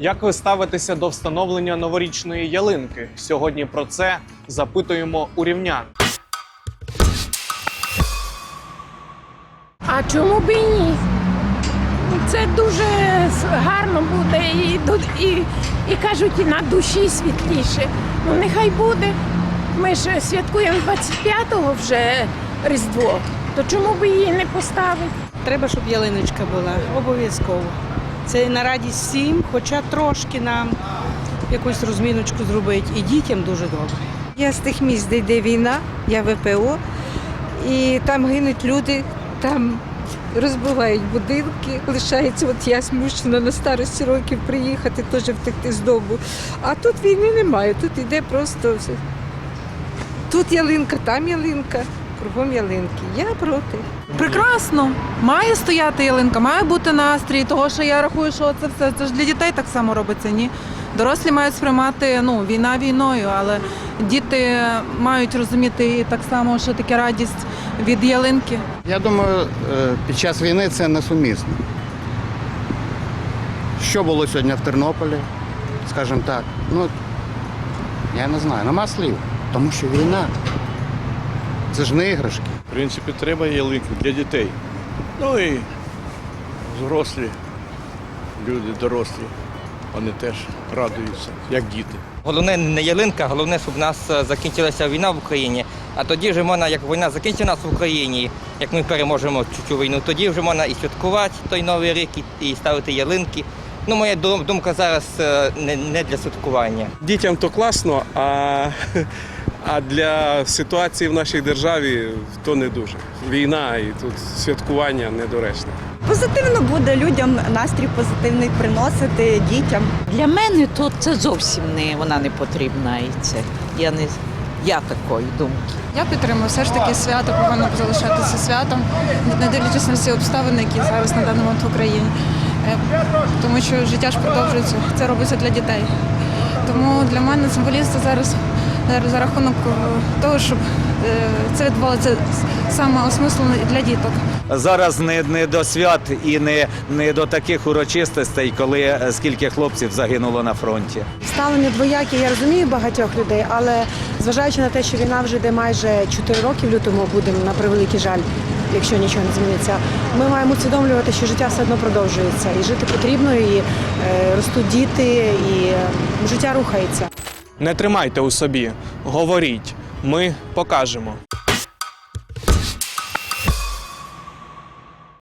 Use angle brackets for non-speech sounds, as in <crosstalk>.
Як ви ставитеся до встановлення новорічної ялинки? Сьогодні про це запитуємо у рівнян. А чому б і ні? Це дуже гарно буде і, і, і кажуть, і на душі світліше. Ну нехай буде. Ми ж святкуємо 25-го вже Різдво. То чому б її не поставити? Треба, щоб ялиночка була, обов'язково. Це на радість всім, хоча трошки нам якусь розміночку зробити. І дітям дуже добре. Я з тих місць, де йде війна, я ВПО, і там гинуть люди, там розбивають будинки, лишається, от я змушена на старості років приїхати, теж втекти з дому. А тут війни немає, тут йде просто. Тут ялинка, там ялинка, кругом ялинки. Я проти. Прекрасно. Має стояти ялинка, має бути настрій, того що я рахую, що це все це ж для дітей так само робиться. Ні, дорослі мають сприймати ну війна війною, але діти мають розуміти і так само, що таке радість від ялинки. Я думаю, е, під час війни це несумісно. Що було сьогодні в Тернополі, скажімо так, ну я не знаю, нема слів. Тому що війна. Це ж не іграшки. В принципі, треба ялинку для дітей. Ну і взрослі, люди дорослі, вони теж радуються, як діти. Головне не ялинка, головне, щоб у нас е, закінчилася війна в Україні. А тоді вже можна, як війна закінчиться нас в Україні, як ми переможемо цю, цю війну, тоді вже можна і святкувати той новий рік, і, і ставити ялинки. Ну, моя думка зараз е, не, не для святкування. Дітям то класно, а, <laughs> а для ситуації в нашій державі то не дуже. Війна і тут святкування недоречне. Позитивно буде людям настрій позитивний приносити дітям. Для мене то це зовсім не вона не потрібна. І це я не я такої думки. Я підтримую, все ж таки свято повинно залишатися святом, не дивлячись на всі обставини, які зараз на даний момент в Україні. Е, Тому що життя ж продовжується, це робиться для дітей. Тому для мене символіста зараз зараз за рахунок е, того, щоб е, це відбувалося саме осмислено і для діток. Зараз не, не до свят і не, не до таких урочистостей, коли е, скільки хлопців загинуло на фронті. Ставлення двояке, я розумію багатьох людей, але зважаючи на те, що війна вже йде майже 4 роки в лютому, будемо на превеликий жаль, якщо нічого не зміниться. Ми маємо усвідомлювати, що життя все одно продовжується, і жити потрібно, і ростуть діти, і життя рухається. Не тримайте у собі, говоріть. Ми покажемо.